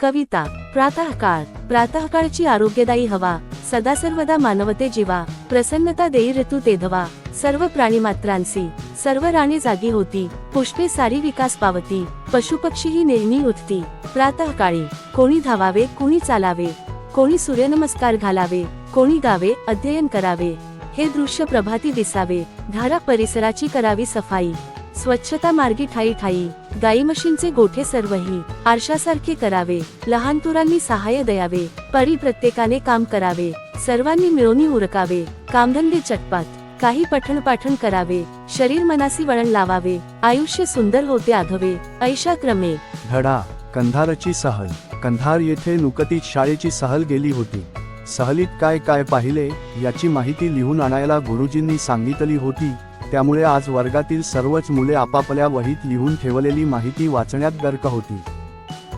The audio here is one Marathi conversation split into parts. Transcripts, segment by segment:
कविता प्रातःकाळ प्रातःकाळची आरोग्यदायी हवा सदा सर्वदा मानवते जीवा प्रसन्नता देई ऋतू तेधवा सर्व प्राणीमात्रांसी सर्व राणी जागी होती पुष्पे सारी विकास पावती पशुपक्षी ही नेहमी उठती प्रातःकाळी कोणी धावावे कोणी चालावे कोणी सूर्यनमस्कार घालावे कोणी गावे अध्ययन करावे हे दृश्य प्रभाती दिसावे धारा परिसराची करावी सफाई स्वच्छता मार्गी ठाई ठाई गाई म्हशींचे गोठे सर्वही आरशासारखे करावे लहान तुरांनी सहाय्य द्यावे परी प्रत्येकाने काम करावे सर्वांनी मिळून उरकावे कामधंदे चटपात काही पठण पाठण करावे शरीर मनासी वळण लावावे आयुष्य सुंदर होते आधवे ऐशा क्रमे धडा कंधारची सहल कंधार येथे नुकतीच शाळेची सहल गेली होती. सहलीत काय काय पाहिले याची माहिती लिहून आणायला गुरुजींनी सांगितली होती. त्यामुळे आज वर्गातील सर्वच मुले आपापल्या वहीत लिहून ठेवलेली माहिती वाचण्यात गर्क होती.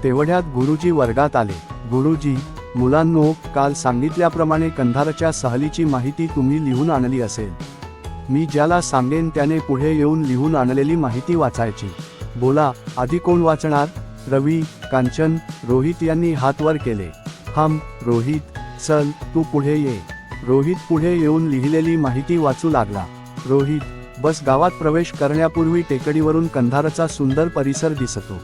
तेवढ्यात गुरुजी वर्गात आले. गुरुजी मुलांनो काल सांगितल्याप्रमाणे कंधारच्या सहलीची माहिती तुम्ही लिहून आणली असेल. मी ज्याला सांगेन त्याने पुढे येऊन लिहून आणलेली माहिती वाचायची. बोला आधी कोण वाचणार? रवी कांचन रोहित यांनी हात वर केले. हम रोहित चल तू पुढे ये. रोहित पुढे येऊन लिहिलेली माहिती वाचू लागला. रोहित बस गावात प्रवेश करण्यापूर्वी टेकडीवरून कंधारचा सुंदर परिसर दिसतो.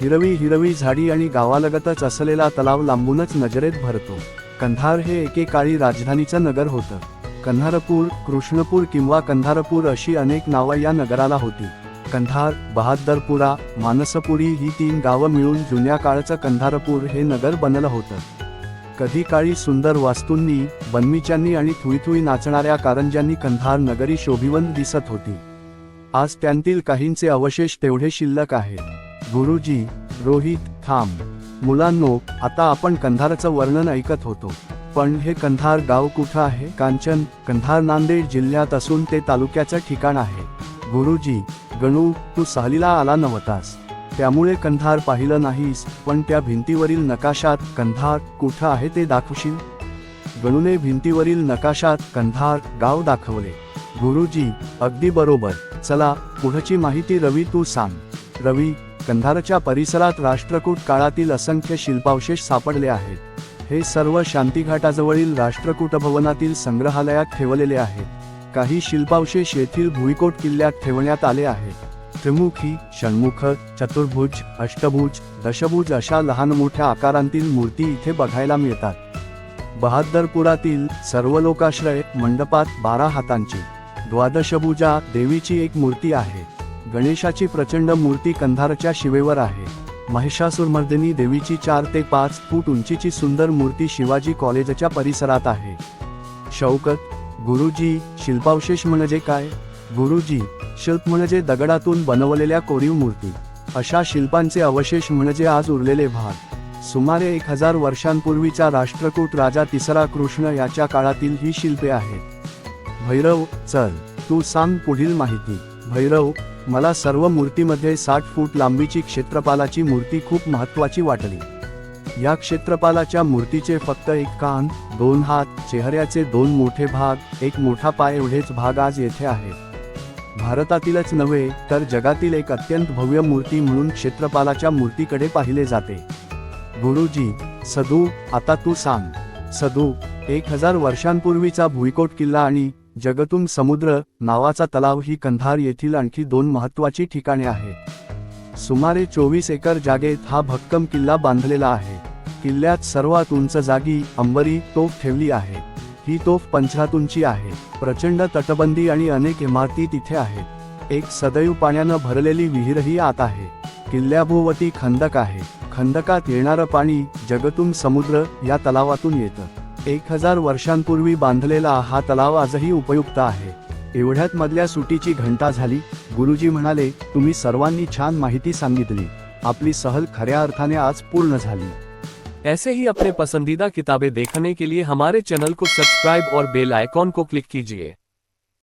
हिरवी हिरवी झाडी आणि गावालगतच असलेला तलाव लांबूनच नजरेत भरतो. कंधार हे एकेकाळी राजधानीचं नगर होतं. कंधारपूर कृष्णपूर किंवा कंधारपूर अशी अनेक नावं या नगराला होती. कंधार बहादरपुरा मानसपुरी ही तीन गावं मिळून जुन्या काळचं कंधारपूर हे नगर बनलं होतं. कधी काळी सुंदर वास्तूंनी बनमिच्यांनी आणि थुईथुई नाचणाऱ्या कारंज्यांनी कंधार नगरी शोभिवंत दिसत होती. आज त्यांतील काहींचे अवशेष तेवढे शिल्लक आहेत. गुरुजी रोहित थांब. मुलांनो आता आपण कंधारचं वर्णन ऐकत होतो. पण हे कंधार गाव कुठं आहे? कांचन कंधार नांदेड जिल्ह्यात असून ते तालुक्याचं ठिकाण आहे. गुरुजी गणू तू सहलीला आला नव्हतास. त्यामुळे कंधार पाहिलं नाहीस पण त्या भिंतीवरील नकाशात कंधार कुठं आहे ते दाखवशील? गणूने भिंतीवरील नकाशात कंधार गाव दाखवले. गुरुजी अगदी बरोबर. चला पुढची माहिती रवी तू सांग. रवी कंधारच्या परिसरात राष्ट्रकूट काळातील असंख्य शिल्पावशेष सापडले आहेत. हे सर्व शांतीघाटाजवळील राष्ट्रकूट भवनातील संग्रहालयात ठेवलेले आहेत. काही शिल्पावशेष येथील भुईकोट किल्ल्यात ठेवण्यात आले आहेत. त्रिमुखी षण्मुख चतुर्भुज अष्टभुज दशभुज अशा लहान मोठ्या आकारांतील मूर्ती इथे बघायला मिळतात. बहादरपुरातील सर्व लोकाश्रय मंडपात बारा हातांची द्वादशभुजा देवीची एक मूर्ती आहे. गणेशाची प्रचंड मूर्ती कंधारच्या शिवेवर आहे. महिषासुरमर्दिनी देवीची चार ते पाच फूट उंचीची सुंदर मूर्ती शिवाजी कॉलेजच्या परिसरात आहे. शौकत गुरुजी शिल्पावशेष म्हणजे काय? गुरुजी शिल्प म्हणजे दगडातून बनवलेल्या कोरीव मूर्ती. अशा शिल्पांचे अवशेष म्हणजे आज उरलेले भाग सुमारे एक हजार वर्षांपूर्वीचा राष्ट्रकूट राजा तिसरा कृष्ण याच्या काळातील ही शिल्पे आहेत. भैरव चल तू सांग पुढील माहिती. भैरव मला सर्व मूर्तीमध्ये साठ फूट लांबीची क्षेत्रपालाची मूर्ती खूप महत्वाची वाटली. या क्षेत्रपालाच्या मूर्तीचे फक्त एक कान दोन हात चेहऱ्याचे दोन मोठे भाग एक मोठा पाय एवढेच भाग आज येथे आहेत. भारतातीलच नव्हे तर जगातील एक अत्यंत भव्य मूर्ती म्हणून क्षेत्रपालाच्या मूर्तीकडे पाहिले जाते. गुरुजी सदू आता तू सांग. सदू एक हजार वर्षांपूर्वीचा भुईकोट किल्ला आणि जगतून समुद्र नावाचा तलाव ही कंधार येथील आणखी दोन महत्वाची ठिकाणे आहेत. सुमारे चोवीस एकर जागेत हा भक्कम किल्ला बांधलेला आहे. किल्ल्यात सर्वात उंच जागी अंबरी तोफ ठेवली आहे. ही तोफ पंचरातूंची आहे. प्रचंड तटबंदी आणि अनेक इमारती तिथे आहेत. एक सदैव पाण्यानं भरलेली विहीरही आत आहे. किल्ल्याभोवती खंदक आहे. खंदकात येणारं पाणी जगतून समुद्र या तलावातून येतं. एक हजार वर्षांपूर्वी बांधलेला हा तलाव आजही उपयुक्त आहे. एवढ्यात मधल्या सुटीची घंटा झाली. गुरुजी म्हणाले तुम्ही सर्वांनी छान माहिती सांगितली. आपली सहल खऱ्या अर्थाने आज पूर्ण झाली. ऐसे ही अपने पसंदीदा किताबें देखने के लिए हमारे चैनल को सब्सक्राइब और बेल आइकॉन को क्लिक कीजिए।